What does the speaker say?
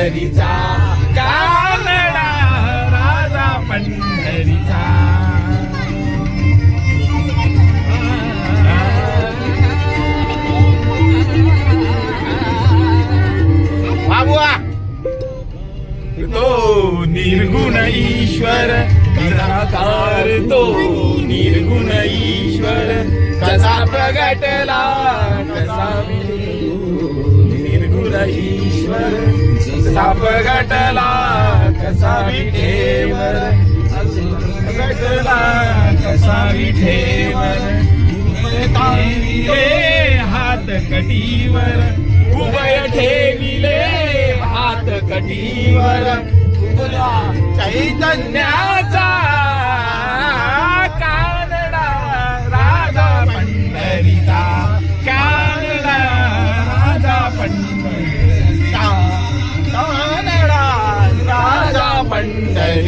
पंढरीचा कानडा राजा पंढरीचा. बाबुआ तो निर्गुण ईश्वर निराकार तो निर्गुण ईश्वर कसा प्रगटला कसा निर्गुण ईश्वर. कसा प्रगटला कसा विठेवर गटला कसा विठेवर हात कटीवर. उभय ठेविले हात कटीवर. उभया चैतन्याचा